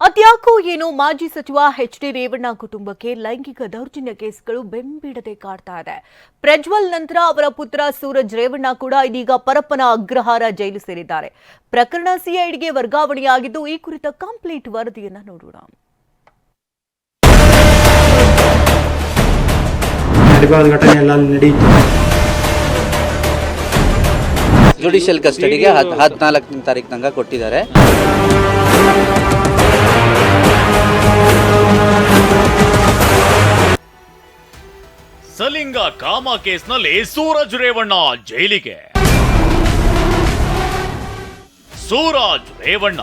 ಅದ್ಯಾಕೋ ಏನು ಮಾಜಿ ಸಚಿವ ಎಚ್ ಡಿ ರೇವಣ್ಣ ಕುಟುಂಬಕ್ಕೆ ಲೈಂಗಿಕ ದೌರ್ಜನ್ಯ ಕೇಸ್ಗಳು ಬೆಂಬಿಡದೆ ಕಾಡ್ತಾ ಇದೆ. ಪ್ರಜ್ವಲ್ ನಂತರ ಅವರ ಪುತ್ರ ಸೂರಜ್ ರೇವಣ್ಣ ಕೂಡ ಇದೀಗ ಪರಪ್ಪನ ಅಗ್ರಹಾರ ಜೈಲು ಸೇರಿದ್ದಾರೆ. ಪ್ರಕರಣ ಸಿಐಡಿಗೆ ವರ್ಗಾವಣೆಯಾಗಿದ್ದು ಈ ಕುರಿತ ಕಂಪ್ಲೀಟ್ ವರದಿಯನ್ನ ನೋಡೋಣ. ಘಟನೆ ಎಲ್ಲ ಜುಡಿಷಿಯಲ್ ಕಸ್ಟಡಿಗೆ ಹದ್ ಹದಿನಾಲ್ಕನೇ ತಾರೀಕು ತನಕ ಕೊಟ್ಟಿದ್ದಾರೆ. ಸಲಿಂಗ ಕಾಮ ಕೇಸ್ನಲ್ಲಿ ಸೂರಜ್ ರೇವಣ್ಣ ಜೈಲಿಗೆ. Suraj Revanna,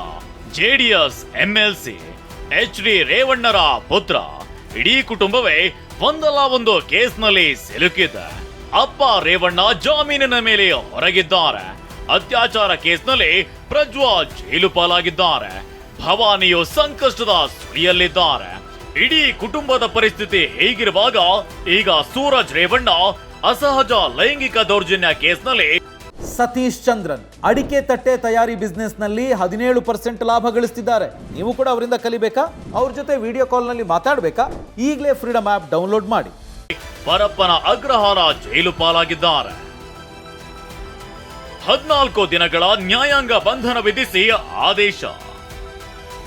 JDS MLC, H D ರೇವಣ್ಣರ ಪುತ್ರ. ಇಡೀ ಕುಟುಂಬವೇ ಒಂದಲ್ಲ ಒಂದು ಕೇಸ್ನಲ್ಲಿ ಸಿಲುಕಿದೆ ಅಪ್ಪ ರೇವಣ್ಣ ಜಾಮೀನಿನ ಮೇಲೆ ಹೊರಗಿದ್ದಾರೆ. ಅತ್ಯಾಚಾರ ಕೇಸ್ನಲ್ಲಿ ಪ್ರಜ್ವಾ ಜೈಲು ಪಾಲಾಗಿದ್ದಾರೆ. ಭವಾನಿಯು ಸಂಕಷ್ಟದ ಸುಳಿಯಲ್ಲಿದ್ದಾರೆ. ಇಡೀ ಕುಟುಂಬದ ಪರಿಸ್ಥಿತಿ ಹೇಗಿರುವಾಗ ಈಗ ಸೂರಜ್ ರೇವಣ್ಣ ಅಸಹಜ ಲೈಂಗಿಕ ದೌರ್ಜನ್ಯ ಕೇಸ್ನಲ್ಲಿ ಸತೀಶ್ ಚಂದ್ರನ್ ಅಡಿಕೆ ತಟ್ಟೆ ತಯಾರಿ ಬಿಸ್ನೆಸ್ನಲ್ಲಿ ಹದಿನೇಳು ಪರ್ಸೆಂಟ್ ಲಾಭ ಗಳಿಸ್ತಿದ್ದಾರೆ. ನೀವು ಕೂಡ ಅವರಿಂದ ಕಲಿಬೇಕಾ? ಅವ್ರ ಜೊತೆ ವಿಡಿಯೋ ಕಾಲ್ನಲ್ಲಿ ಮಾತಾಡಬೇಕಾ? ಈಗಲೇ ಫ್ರೀಡಮ್ ಆ್ಯಪ್ ಡೌನ್ಲೋಡ್ ಮಾಡಿ. ಪರಪ್ಪನ ಅಗ್ರಹಾರ ಜೈಲು ಪಾಲಾಗಿದ್ದಾರೆ. ಹದಿನಾಲ್ಕು ದಿನಗಳ ನ್ಯಾಯಾಂಗ ಬಂಧನ ವಿಧಿಸಿ ಆದೇಶ.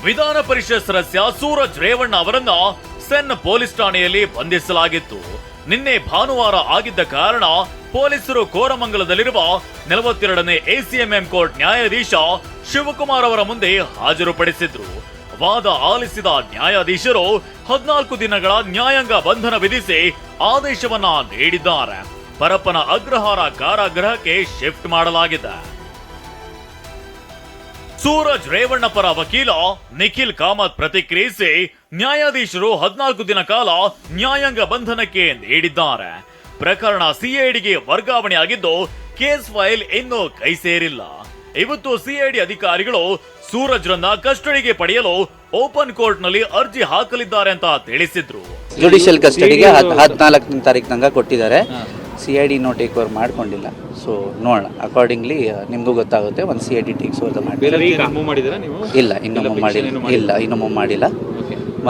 ವಿಧಾನ ಪರಿಷತ್ ಸದಸ್ಯ ಸೂರಜ್ ರೇವಣ್ಣ ಅವರನ್ನ ಸೆನ್ ಪೊಲೀಸ್ ಠಾಣೆಯಲ್ಲಿ ಬಂಧಿಸಲಾಗಿತ್ತು. ನಿನ್ನೆ ಭಾನುವಾರ ಆಗಿದ್ದ ಕಾರಣ ಪೊಲೀಸರು ಕೋರಮಂಗಲದಲ್ಲಿರುವ ನಲವತ್ತೆರಡನೇ ಎಸಿಎಂಎಂ ಕೋರ್ಟ್ ನ್ಯಾಯಾಧೀಶ ಶಿವಕುಮಾರ್ ಅವರ ಮುಂದೆ ಹಾಜರುಪಡಿಸಿದ್ರು. ವಾದ ಆಲಿಸಿದ ನ್ಯಾಯಾಧೀಶರು ಹದಿನಾಲ್ಕು ದಿನಗಳ ನ್ಯಾಯಾಂಗ ಬಂಧನ ವಿಧಿಸಿ ಆದೇಶವನ್ನ ನೀಡಿದ್ದಾರೆ. ಪರಪ್ಪನ ಅಗ್ರಹಾರ ಕಾರಾಗೃಹಕ್ಕೆ ಶಿಫ್ಟ್ ಮಾಡಲಾಗಿದೆ. ಸೂರಜ್ ರೇವಣ್ಣ ಪರ ವಕೀಲ ನಿಖಿಲ್ ಕಾಮತ್ ಪ್ರತಿಕ್ರಿಯಿಸಿ ನ್ಯಾಯಾಧೀಶರು ಹದಿನಾಲ್ಕು ದಿನ ಕಾಲ ನ್ಯಾಯಾಂಗ ಬಂಧನಕ್ಕೆ ನೀಡಿದ್ದಾರೆ. ಪ್ರಕರಣ ಸಿಐಡಿಗೆ ವರ್ಗಾವಣೆಯಾಗಿದ್ದು ಕೇಸ್ ಫೈಲ್ ಇನ್ನೂ ಕೈ ಸೇರಿಲ್ಲ. ಇವತ್ತು ಸಿಐಡಿ ಅಧಿಕಾರಿಗಳು ಸೂರಜ್ ರನ್ನ ಕಸ್ಟಡಿಗೆ ಪಡೆಯಲು ಓಪನ್ ಕೋರ್ಟ್ನಲ್ಲಿ ಅರ್ಜಿ ಹಾಕಲಿದ್ದಾರೆ ಅಂತ ತಿಳಿಸಿದ್ರು. ಜುಡಿಷಿಯಲ್ ಕಸ್ಟಡಿಗೆ ಹದ್ ಹದಿನಾಲ್ಕನೇ ತಾರೀಕು ತನಕ ಕೊಟ್ಟಿದ್ದಾರೆ. C I D no take over ಮಾಡ್ಕೊಂಡಿಲ್ಲ. ಸೊ ನೋಡೋಣ. ಅಕಾರ್ಡಿಂಗ್ಲಿ ನಿಮಗೂ ಗೊತ್ತಾಗುತ್ತೆ. ಒಂದು C I D takes over ಮಾಡಿ ನೀವು? ಇಲ್ಲ ಇನ್ನೂ ಮೂವ್ ಮಾಡಿಲ್ಲ. ಇಲ್ಲ ಇನ್ನೂ ಮೂವ್ ಮಾಡಿಲ್ಲ.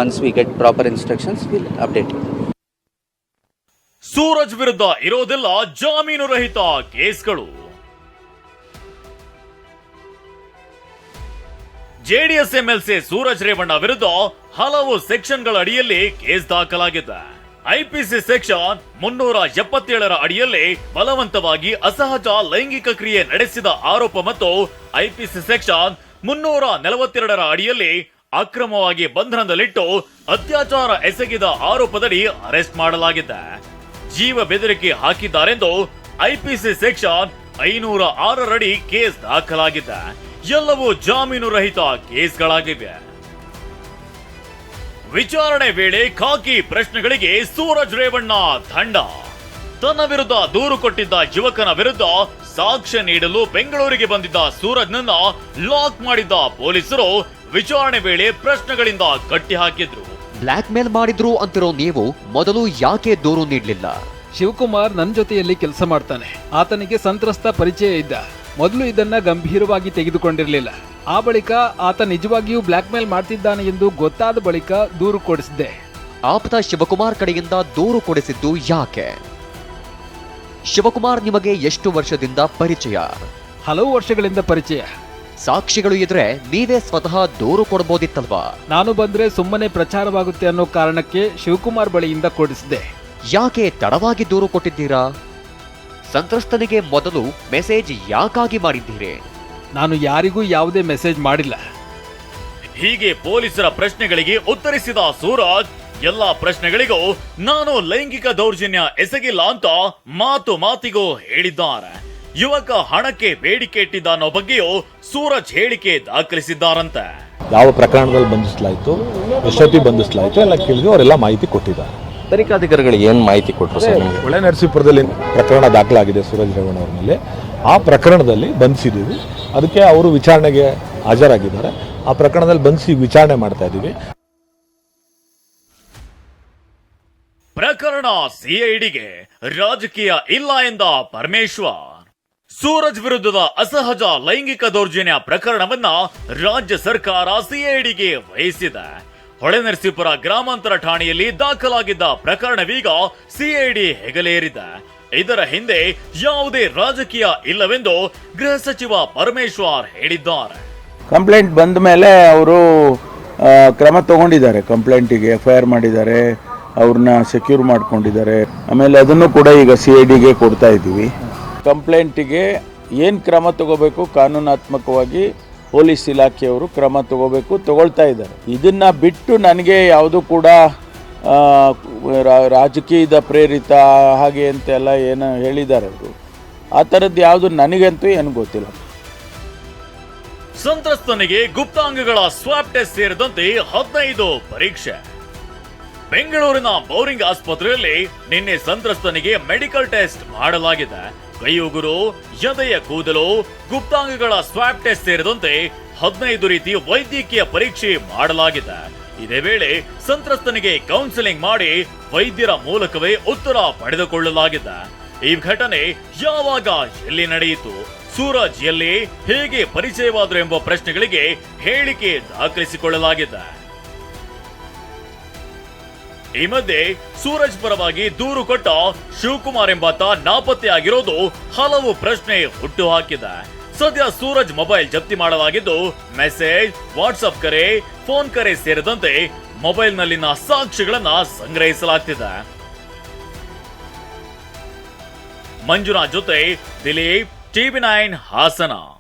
Once we get proper instructions will update Suraj ವಿರುದ್ಧ ಇರೋದೆಲ್ಲ ಜಾಮೀನು ರಹಿತ ಕೇಸ್ಗಳು. ಜೆಡಿಎಸ್ ಎಂಎಲ್ಸಿ ಸೂರಜ್ ರೇವಣ್ಣ ವಿರುದ್ಧ ಹಲವು ಸೆಕ್ಷನ್ಗಳ ಅಡಿಯಲ್ಲಿ ಕೇಸ್ ದಾಖಲಾಗಿದೆ. ಐಪಿಸಿ ಸೆಕ್ಷನ್ ಮುನ್ನೂರ ಎಪ್ಪತ್ತೇಳರ ಅಡಿಯಲ್ಲಿ ಬಲವಂತವಾಗಿ ಅಸಹಜ ಲೈಂಗಿಕ ಕ್ರಿಯೆ ನಡೆಸಿದ ಆರೋಪ ಮತ್ತು ಐಪಿಸಿ ಸೆಕ್ಷನ್ ಮುನ್ನೂರ ನಲವತ್ತೆರಡರ ಅಡಿಯಲ್ಲಿ ಅಕ್ರಮವಾಗಿ ಬಂಧನದಲ್ಲಿಟ್ಟು ಅತ್ಯಾಚಾರ ಎಸಗಿದ ಆರೋಪದಡಿ ಅರೆಸ್ಟ್ ಮಾಡಲಾಗಿದೆ. ಜೀವ ಬೆದರಿಕೆ ಹಾಕಿದ್ದಾರೆಂದು ಐಪಿಸಿ ಸೆಕ್ಷನ್ ಐನೂರ ಆರರಡಿ ಕೇಸ್ ದಾಖಲಾಗಿದೆ. ಎಲ್ಲವೂ ಜಾಮೀನು ರಹಿತ ಕೇಸ್ಗಳಾಗಿವೆ. ವಿಚಾರಣೆ ವೇಳೆ ಖಾಕಿ ಪ್ರಶ್ನೆಗಳಿಗೆ ಸೂರಜ್ ರೇವಣ್ಣ ತಂಡ. ತನ್ನ ವಿರುದ್ಧ ದೂರು ಕೊಟ್ಟಿದ್ದ ಯುವಕನ ವಿರುದ್ಧ ಸಾಕ್ಷ್ಯ ನೀಡಲು ಬೆಂಗಳೂರಿಗೆ ಬಂದಿದ್ದ ಸೂರಜ್ನನ್ನ ಲಾಕ್ ಮಾಡಿದ್ದ ಪೊಲೀಸರು ವಿಚಾರಣೆ ವೇಳೆ ಪ್ರಶ್ನೆಗಳಿಂದ ಕಟ್ಟಿ ಹಾಕಿದ್ರು ಬ್ಲ್ಯಾಕ್ ಮೇಲ್ ಮಾಡಿದ್ರು ಅಂತಿರೋ ನೀವು ಮೊದಲು ಯಾಕೆ ದೂರು ನೀಡಲಿಲ್ಲ? ಶಿವಕುಮಾರ್ ನನ್ನ ಜೊತೆಯಲ್ಲಿ ಕೆಲಸ ಮಾಡ್ತಾನೆ. ಆತನಿಗೆ ಸಂತ್ರಸ್ತ ಪರಿಚಯ ಇದ್ದ. ಮೊದಲು ಇದನ್ನ ಗಂಭೀರವಾಗಿ ತೆಗೆದುಕೊಂಡಿರಲಿಲ್ಲ. ಆ ಬಳಿಕ ಆತ ನಿಜವಾಗಿಯೂ ಬ್ಲ್ಯಾಕ್ ಮೇಲ್ ಮಾಡ್ತಿದ್ದಾನೆ ಎಂದು ಗೊತ್ತಾದ ಬಳಿಕ ದೂರು ಕೊಡಿಸಿದ್ದೆ. ಆಪ್ತ ಶಿವಕುಮಾರ್ ಕಡೆಯಿಂದ ದೂರು ಕೊಡಿಸಿದ್ದು ಯಾಕೆ? ಶಿವಕುಮಾರ್ ನಿಮಗೆ ಎಷ್ಟು ವರ್ಷದಿಂದ ಪರಿಚಯ? ಹಲವು ವರ್ಷಗಳಿಂದ ಪರಿಚಯ. ಸಾಕ್ಷಿಗಳು ಇದ್ರೆ ನೀವೇ ಸ್ವತಃ ದೂರು ಕೊಡ್ಬೋದಿತ್ತಲ್ವಾ? ನಾನು ಬಂದ್ರೆ ಸುಮ್ಮನೆ ಪ್ರಚಾರವಾಗುತ್ತೆ ಅನ್ನೋ ಕಾರಣಕ್ಕೆ ಶಿವಕುಮಾರ್ ಬಳಿಯಿಂದ ಕೊಡಿಸಿದೆ ಯಾಕೆ ತಡವಾಗಿ ದೂರು ಕೊಟ್ಟಿದ್ದೀರಾ? ಸಂತ್ರಸ್ತನಿಗೆ ಮೊದಲು ಮೆಸೇಜ್ ಯಾಕಾಗಿ ಮಾಡಿದ್ದೀರಿ? ನಾನು ಯಾರಿಗೂ ಯಾವುದೇ ಮೆಸೇಜ್ ಮಾಡಿಲ್ಲ. ಹೀಗೆ ಪೊಲೀಸರ ಪ್ರಶ್ನೆಗಳಿಗೆ ಉತ್ತರಿಸಿದ ಸೂರಜ್ ಎಲ್ಲಾ ಪ್ರಶ್ನೆಗಳಿಗೂ ನಾನು ಲೈಂಗಿಕ ದೌರ್ಜನ್ಯ ಎಸಗಿಲ್ಲ ಅಂತ ಮಾತು ಮಾತಿಗೂ ಹೇಳಿದ್ದಾರೆ. ಯುವಕ ಹಣಕ್ಕೆ ಬೇಡಿಕೆ ಇಟ್ಟಿದ್ದ ಅನ್ನೋ ಬಗ್ಗೆಯೂ ಸೂರಜ್ ಹೇಳಿಕೆ ದಾಖಲಿಸಿದ್ದಾರಂತೆ. ಯಾವ ಪ್ರಕರಣದಲ್ಲಿ ಬಂಧಿಸಲಾಯಿತು ಎಷ್ಟೊತ್ತಿಗೆ ಬಂಧಿಸಲಾಯಿತು ಎಲ್ಲ ಕೇಳಿದ್ವಿ ಅವರೆಲ್ಲ ಮಾಹಿತಿ ಕೊಟ್ಟಿದ್ದಾರೆ. ತನಿಖಾಧಿಕಾರಿಗಳು ಏನು ಮಾಹಿತಿ ಕೊಟ್ಟರು ಸರ್ ನಿಮಗೆ? ಒಳ್ಳೆ ನರಸೀಪುರದಲ್ಲಿ ಪ್ರಕರಣ ದಾಖಲಾಗಿದೆ ಸೂರಜ್ ರೇವಣ್ಣ ಅವ್ರ ಮೇಲೆ ಆ ಪ್ರಕರಣದಲ್ಲಿ ಬಂಧಿಸಿದ್ದೀವಿ. ಅದಕ್ಕೆ ಅವರು ವಿಚಾರಣೆಗೆ ಹಾಜರಾಗಿದ್ದಾರೆ. ಆ ಪ್ರಕರಣದಲ್ಲಿ ಬಂಧಿಸಿ ವಿಚಾರಣೆ ಮಾಡ್ತಾ ಇದ್ದೀವಿ. ಪ್ರಕರಣ ಸಿಐಡಿಗೆ ರಾಜಕೀಯ ಇಲ್ಲ ಎಂದ ಪರಮೇಶ್ವರ್. ಸೂರಜ್ ವಿರುದ್ಧದ ಅಸಹಜ ಲೈಂಗಿಕ ದೌರ್ಜನ್ಯ ಪ್ರಕರಣವನ್ನ ರಾಜ್ಯ ಸರ್ಕಾರ ಸಿಐಡಿಗೆ ವಹಿಸಿದೆ. ಹೊಳೆನರಸೀಪುರ ಗ್ರಾಮಾಂತರ ಠಾಣೆಯಲ್ಲಿ ದಾಖಲಾಗಿದ್ದ ಪ್ರಕರಣವೀಗ ಸಿಐಡಿ ಹೆಗಲೇರಿದೆ. ಇದರ ಹಿಂದೆ ಯಾವುದೇ ರಾಜಕೀಯ ಇಲ್ಲವೆಂದು ಗೃಹ ಸಚಿವ ಪರಮೇಶ್ವರ್ ಹೇಳಿದ್ದಾರೆ. ಕಂಪ್ಲೇಂಟ್ ಬಂದ ಮೇಲೆ ಅವರು ಕ್ರಮ ತಗೊಂಡಿದ್ದಾರೆ. ಕಂಪ್ಲೇಂಟಿಗೆ ಎಫ್ ಐ ಆರ್ ಮಾಡಿದ್ದಾರೆ, ಅವ್ರನ್ನ ಸೆಕ್ಯೂರ್ ಮಾಡ್ಕೊಂಡಿದ್ದಾರೆ. ಆಮೇಲೆ ಅದನ್ನು ಕೂಡ ಈಗ ಸಿ ಐ ಡಿಗೆ ಕೊಡ್ತಾ ಇದ್ದೀವಿ. ಕಂಪ್ಲೇಂಟಿಗೆ ಏನು ಕ್ರಮ ತಗೋಬೇಕು? ಕಾನೂನಾತ್ಮಕವಾಗಿ ಪೊಲೀಸ್ ಇಲಾಖೆಯವರು ಕ್ರಮ ತಗೋಬೇಕು, ತಗೊಳ್ತಾ ಇದ್ದಾರೆ. ಇದನ್ನ ಬಿಟ್ಟು ನನಗೆ ಯಾವುದು ಕೂಡ ರಾಜಕೀಯದ ಪ್ರೇರಿತ ಹಾಗೆ ಅಂತೆಲ್ಲ ಏನು ಹೇಳಿದ್ದಾರೆ ಅವರು. ಆ ಥರದ್ದು ಯಾವುದು ನನಗಂತೂ ಏನು ಗೊತ್ತಿಲ್ಲ. ಸಂತ್ರಸ್ತನಿಗೆ ಗುಪ್ತಾಂಗಗಳ ಸ್ವಾಪ್ ಟೆಸ್ಟ್ ಸೇರಿದಂತೆ ಹದಿನೈದು ಪರೀಕ್ಷೆ. ಬೆಂಗಳೂರಿನ ಬೌರಿಂಗ್ ಆಸ್ಪತ್ರೆಯಲ್ಲಿ ನಿನ್ನೆ ಸಂತ್ರಸ್ತನಿಗೆ ಮೆಡಿಕಲ್ ಟೆಸ್ಟ್ ಮಾಡಲಾಗಿದೆ. ಕೈಯುಗುರು ಎದೆಯ ಕೂದಲು, ಗುಪ್ತಾಂಗಗಳ ಸ್ವಾಪ್ ಟೆಸ್ಟ್ ಸೇರಿದಂತೆ ಹದಿನೈದು ರೀತಿ ವೈದ್ಯಕೀಯ ಪರೀಕ್ಷೆ ಮಾಡಲಾಗಿದೆ. ಇದೇ ವೇಳೆ ಸಂತ್ರಸ್ತನಿಗೆ ಕೌನ್ಸಿಲಿಂಗ್ ಮಾಡಿ ವೈದ್ಯರ ಮೂಲಕವೇ ಉತ್ತರ ಪಡೆದುಕೊಳ್ಳಲಾಗಿದೆ. ಈ ಘಟನೆ ಯಾವಾಗ ಎಲ್ಲಿ ನಡೆಯಿತು? ಸೂರಜ್ ಎಲ್ಲಿ, ಹೇಗೆ ಪರಿಚಯವಾದರು ಎಂಬ ಪ್ರಶ್ನೆಗಳಿಗೆ ಹೇಳಿಕೆ ದಾಖಲಿಸಿಕೊಳ್ಳಲಾಗಿದೆ. ಈ ಮಧ್ಯೆ ಸೂರಜ್ ಪರವಾಗಿ ದೂರು ಕೊಟ್ಟ ಶಿವಕುಮಾರ್ ಎಂಬಾತ ನಾಪತ್ತೆಯಾಗಿರೋದು ಹಲವು ಪ್ರಶ್ನೆ ಹುಟ್ಟು ಹಾಕಿದೆ. ಸದ್ಯ ಸೂರಜ್ ಮೊಬೈಲ್ ಜಪ್ತಿ ಮಾಡಲಾಗಿದ್ದು, ಮೆಸೇಜ್, ವಾಟ್ಸ್ಆಪ್ ಕರೆ, ಫೋನ್ ಕರೆ ಸೇರಿದಂತೆ ಮೊಬೈಲ್ನಲ್ಲಿನ ಸಾಕ್ಷಿಗಳನ್ನ ಸಂಗ್ರಹಿಸಲಾಗ್ತಿದೆ. ಮಂಜುನಾಥ್ ಜೊತೆ ದಿಲೀಪ್, ಟಿವಿ ನೈನ್ ಹಾಸನ.